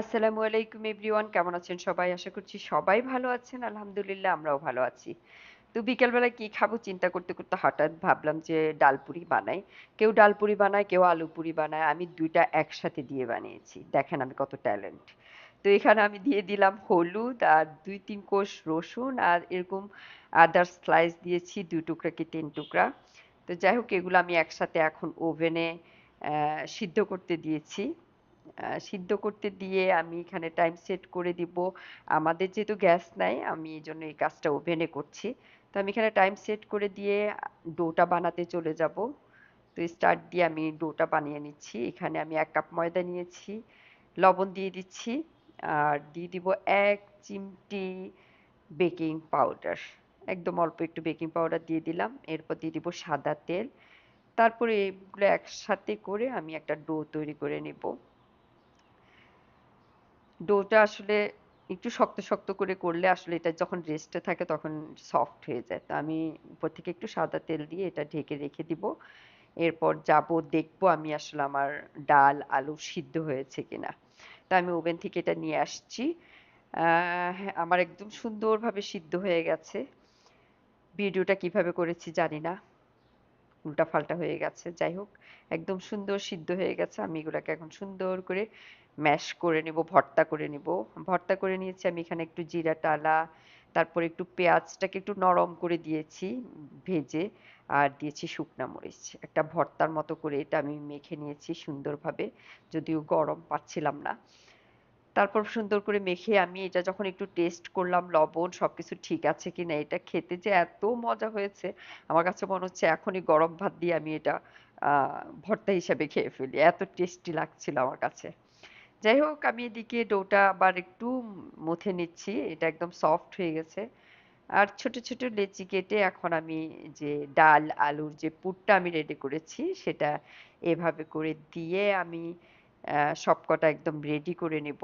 আসসালামু আলাইকুম এভরিওয়ান, কেমন আছেন সবাই? আশা করছি সবাই ভালো আছেন, আলহামদুলিল্লাহ আমরাও ভালো আছি। তো বিকেলবেলা কি খাব চিন্তা করতে করতে হঠাৎ ভাবলাম যে ডালপুরি বানাই। কেউ ডালপুরি বানায়, কেউ আলু পুরি বানায়। আমি দুইটা একসাথে দিয়ে বানিয়েছি। দেখেন আমি কত ট্যালেন্ট। তো এখানে আমি দিয়ে দিলাম হলুদ আর দুই তিন কোষ রসুন আর এরকম আদার স্লাইস দিয়েছি দুই টুকরা কি তিন টুকরা। তো যাই হোক, এগুলো আমি একসাথে এখন ওভেনে সিদ্ধ করতে দিয়েছি। সিদ্ধ করতে দিয়ে আমি এখানে টাইম সেট করে দিব। আমাদের যেহেতু গ্যাস নাই, আমি এই জন্য এই কাজটা ওভেনে করছি। তো আমি এখানে টাইম সেট করে দিয়ে ডোটা বানাতে চলে যাব। তো স্টার্ট দিয়ে আমি ডোটা বানিয়ে নিচ্ছি। এখানে আমি এক কাপ ময়দা নিয়েছি, লবণ দিয়ে দিচ্ছি, আর দিয়ে দিব এক চিমটি বেকিং পাউডার একদম অল্প একটু বেকিং পাউডার দিয়ে দিলাম। এরপর দিয়ে দিব সাদা তেল। তারপরে এগুলো একসাথে করে আমি একটা ডো তৈরি করে নিব। ডোটা আসলে একটু শক্ত শক্ত করে করলে আসলে এটা যখন রেস্টে থাকে তখন সফট হয়ে যায়। তো আমি উপর থেকে একটু সাদা তেল দিয়ে এটা ঢেকে রেখে দিব। এরপর যাব, দেখব আমি আসলে আমার ডাল, আলু সিদ্ধ হয়েছে কিনা। তো আমি ওভেন থেকে এটা নিয়ে আসছি। আমার একদম সুন্দরভাবে সিদ্ধ হয়ে গেছে। ভিডিওটা কীভাবে করেছি জানি না। উল্টাপাল্টা হয়ে গেছে। যাই হোক, একদম সুন্দর সিদ্ধ হয়ে গেছে। আমি এগুলাকে এখন সুন্দর করে ম্যাশ করে নিব, ভর্তা করে নিব। ভর্তা করে নিয়েছি, আমি এখানে একটু জিরা টালা, তারপর একটু পেঁয়াজটাকে একটু নরম করে দিয়েছি, ভেজে, আর দিয়েছি শুকনা মরিচ। একটা ভর্তার মতো করে এটা আমি মেখে নিয়েছি সুন্দরভাবে, যদিও গরম পাচ্ছিলাম না। তারপর সুন্দর করে মেখে আমি এটা যখন একটু টেস্ট করলাম, লবণ, সবকিছু ঠিক আছে কিনা, এটা খেতে যে এত মজা হয়েছে, আমার কাছে মনে হচ্ছে এখনই গরম ভাত দিয়ে আমি এটা ভর্তা হিসাবে খেয়ে ফেলি। এত টেস্টি লাগছিল আমার কাছে। যাই হোক আমি এদিকে ডোটা আবার একটু মথে নিচ্ছি, এটা একদম সফট হয়ে গেছে। আর ছোট ছোট লেচি কেটে এখন আমি যে ডাল, আলুর যে পুরটা আমি রেডি করেছি, সেটা এভাবে করে দিয়ে আমি সবকটা একদম রেডি করে নিব।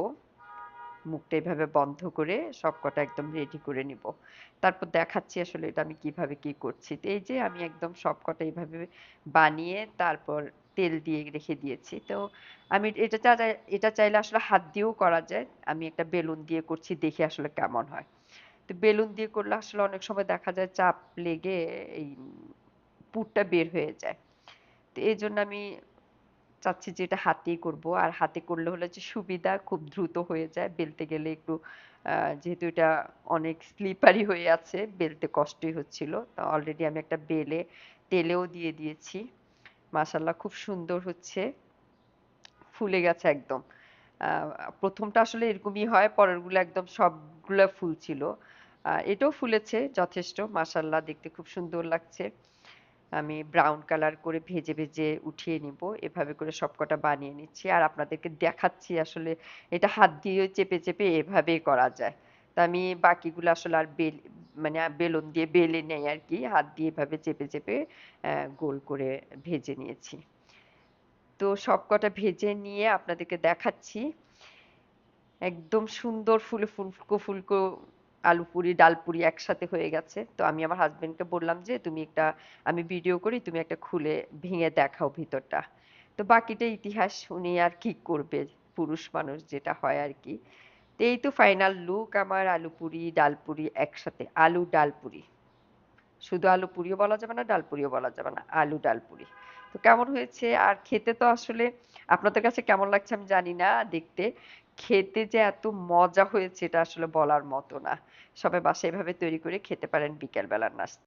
মুখটা এভাবে বন্ধ করে সবকটা একদম রেডি করে নিব। তারপর দেখাচ্ছি আসলে এটা আমি কীভাবে কি করছি। তো এই যে আমি একদম সবকটা এইভাবে বানিয়ে তারপর তেল দিয়ে রেখে দিয়েছি। তো আমি এটা চাই এটা চাইলে আসলে হাত দিয়েও করা যায়। আমি একটা বেলুন দিয়ে করছি, দেখি আসলে কেমন হয়। তো বেলুন দিয়ে করলে আসলে অনেক সময় দেখা যায় চাপ লেগে এই পুরটা বের হয়ে যায়। তো এই জন্য আমি চাচ্ছি যে এটা হাতেই করব। আর হাতে করলে হলে যে সুবিধা খুব দ্রুত হয়ে যায়। বেলতে গেলে একটু যেহেতু এটা অনেক স্লিপারি হয়ে আছে, বেলতে কষ্টই হচ্ছিল। তো অলরেডি আমি একটা বেলে, তেলেও দিয়ে দিয়েছি। মাশাল্লাহ খুব সুন্দর হচ্ছে। ফুলে গেছে একদম। প্রথমটা আসলে এরকমই হয়, পরেরগুলো একদম সবগুলা ফুল ছিল। এটাও ফুলেছে, যথেষ্ট মাশাল্লাহ দেখতে খুব সুন্দর লাগছে। আমি ব্রাউন কালার করে ভেজে ভেজে উঠিয়ে নিব, এভাবে করে সবকটা বানিয়ে নিচ্ছি। আর আপনাদেরকে দেখাচ্ছি আসলে, এটা হাত দিয়ে চেপে চেপে এভাবেই করা যায়। তা আমি বাকিগুলো আসলে আর বেল মানে বেলুন দিয়ে, বেলে নেই আর কি হাত দিয়ে এভাবে চেপে চেপে গোল করে ভেজে নিয়েছি। তো সবকটা ভেজে নিয়ে আপনাদেরকে দেখাচ্ছি। একদম সুন্দর ফুলে ফুলকো ফুলকো আলু পুরি, ডাল পুরি একসাথে হয়ে গেছে। তো আমি আমার হাজবেন্ডকে বললাম যে, তুমি একটা, আমি ভিডিও করি, তুমি একটা খুলে ভেঙে দেখাও ভিতরটা। তো বাকিটা ইতিহাস, উনি আর কি করবে? পুরুষ মানুষ যেটা হয় আর কি। এই তো ফাইনাল লুক আমার আলু পুরি, ডাল পুরি একসাথে, আলু, ডাল পুরি। শুধু আলু পুরিও বলা যাবে না, ডাল পুরিও বলা যাবে না, আলু, ডাল পুরি। তো কেমন হয়েছে? আর খেতে তো আসলে আপনাদের কাছে কেমন লাগছে আমি জানি না দেখতে। খেতে যে এত মজা হয়েছে এটা আসলে বলার মতো না। সবাই বাসায় এভাবে তৈরি করে খেতে পারেন বিকেল বেলার নাস্তা।